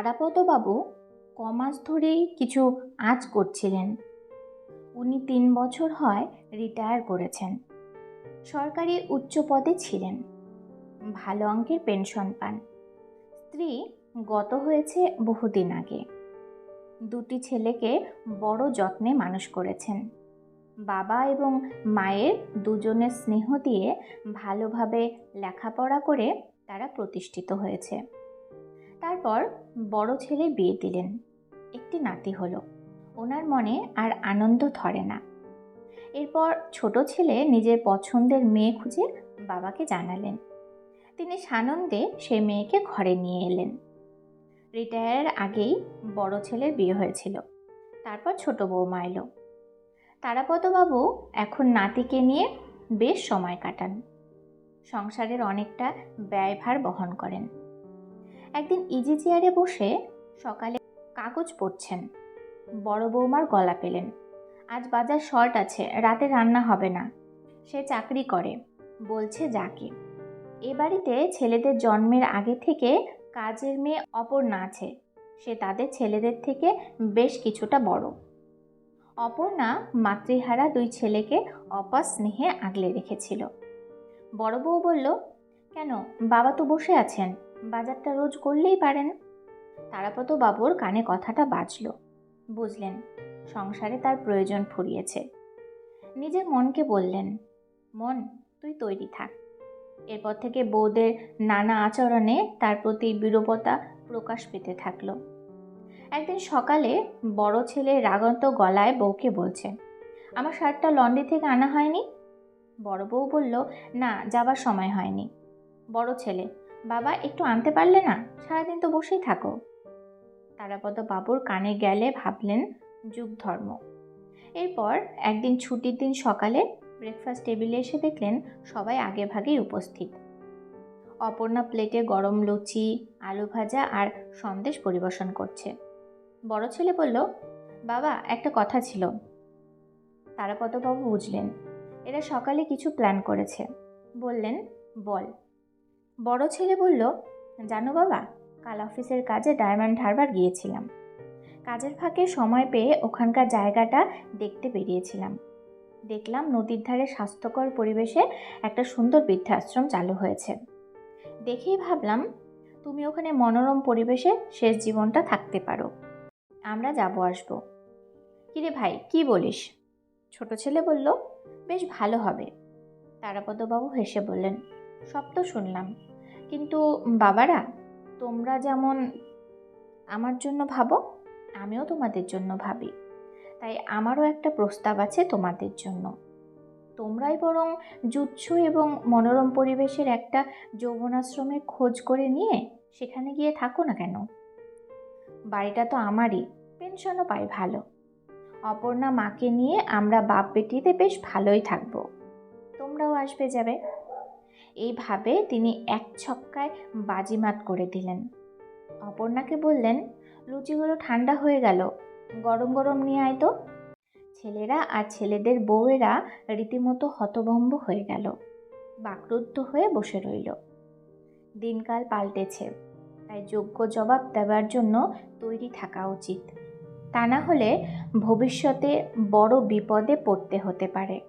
তারাপদবাবু কমাস ধরেই কিছু আঁচ করছিলেন। উনি তিন বছর হয় রিটায়ার করেছেন। সরকারি উচ্চ পদে ছিলেন। ভালো অঙ্কের পেনশন পান। স্ত্রী গত হয়েছে বহুদিন আগে। দুটি ছেলেকে বড় যত্নে মানুষ করেছেন। বাবা এবং মায়ের দুজনের স্নেহ দিয়ে ভালোভাবে লেখাপড়া করে তারা প্রতিষ্ঠিত হয়েছে। তারপর বড় ছেলে বিয়ে দিলেন। একটি নাতি হলো। ওনার মনে আর আনন্দ ধরে না। এরপর ছোট ছেলে নিজের পছন্দের মেয়ে খুঁজে বাবাকে জানালেন। তিনি সানন্দে সে মেয়েকে ঘরে নিয়ে এলেন। রিটায়ারের আগেই বড় ছেলের বিয়ে হয়েছিল। তারপর ছোট বৌমা এলো। তারাপদবাবু এখন নাতিকে নিয়ে বেশ সময় কাটান। সংসারের অনেকটা ব্যয়ভার বহন করেন। একদিন ইজি চেয়ারে বসে সকালে কাগজ পড়ছেন। বড় বৌমার গলা পেলেন। আজ বাজার শর্ট আছে, রাতে রান্না হবে না। সে চাকরি করে, বলছে যাকে। এ বাড়িতে ছেলেদের জন্মের আগে থেকে কাজের মেয়ে অপর্ণা আছে। সে তাদের ছেলেদের থেকে বেশ কিছুটা বড়। অপর্ণা মাতৃহারা দুই ছেলেকে অপার স্নেহে আগলে রেখেছিল। বড় বউ বলল, কেন? বাবা তো বসে আছেন। বাজারটা রোজ করলেই পারেন তারাপত বাবুর কানে কথাটা বাজল। বুঝলেন, সংসারে তার প্রয়োজন ফুরিয়েছে। নিজের মনকে বললেন, মন, তুই তৈরি থাক। এরপর থেকে বউদের নানা আচরণে তার প্রতি বিরূপতা প্রকাশ পেতে থাকল। একদিন সকালে বড় ছেলে রাগন্ত গলায় বউকে বলছে, আমার শার্টটা লন্ড্রি থেকে আনা হয়নি? বড় বউ বলল, না, যাবার সময় হয়নি। বড় ছেলে বাবা, একটু আনতে পারলে না? সারাদিন তো বসেই থাকো। তারাপদ বাবুর কানে গেলে ভাবলেন যুগ ধর্ম এরপর একদিন ছুটির দিন সকালে ব্রেকফাস্ট টেবিলে এসে দেখলেন সবাই আগে ভাগেই উপস্থিত। অপর্ণা প্লেটে গরম লুচি, আলু ভাজা আর সন্দেশ পরিবেশন করছে। বড় ছেলে বলল, বাবা, একটা কথা ছিল। তারাপদবাবু বুঝলেন, এরা সকালে কিছু প্ল্যান করেছে। বললেন, বল। বড় ছেলে বলল, জানো বাবা, কাল অফিসের কাজে ডায়মন্ড হারবার গিয়েছিলাম। কাজের ফাঁকে সময় পেয়ে ওখানকার জায়গাটা দেখতে বেরিয়েছিলাম। দেখলাম নদীর ধারে স্বাস্থ্যকর পরিবেশে একটা সুন্দর বৃদ্ধাশ্রম চালু হয়েছে। দেখেই ভাবলাম, তুমি ওখানে মনোরম পরিবেশে শেষ জীবনটা থাকতে পারো। আমরা যাব, আসব। কিরে ভাই, কি বলিস? ছোট ছেলে বলল, বেশ ভালো হবে। তারাপদবাবু হেসে বললেন, সব তো শুনলাম। কিন্তু বাবারা, তোমরা যেমন আমার জন্য ভাবো, আমিও তোমাদের জন্য ভাবি। তাই আমারও একটা প্রস্তাব আছে তোমাদের জন্য। তোমরাই বরং জুচ্ছ এবং মনোরম পরিবেশের একটা যৌবনাশ্রমের খোঁজ করে নিয়ে সেখানে গিয়ে থাকো না কেন? বাড়িটা তো আমারই, পেনশনও পাই ভালো। অপর্ণা মাকে নিয়ে আমরা বাপ বেটিতে বেশ ভালোই থাকব। তোমরাও আসবে যাবে। এইভাবে তিনি এক ছক্কায় বাজিমাত করে দিলেন। অপর্ণাকে বললেন, লুচিগুলো ঠান্ডা হয়ে গেল, গরম গরম নিয়ে আয় তো। ছেলেরা আর ছেলেদের বউয়েরা রীতিমতো হতভম্ব হয়ে গেল, বাকরুদ্ধ হয়ে বসে রইল। দিনকাল পাল্টেছে, তাই যোগ্য জবাব দেওয়ার জন্য তৈরি থাকা উচিত। তা না হলে ভবিষ্যতে বড় বিপদে পড়তে হতে পারে।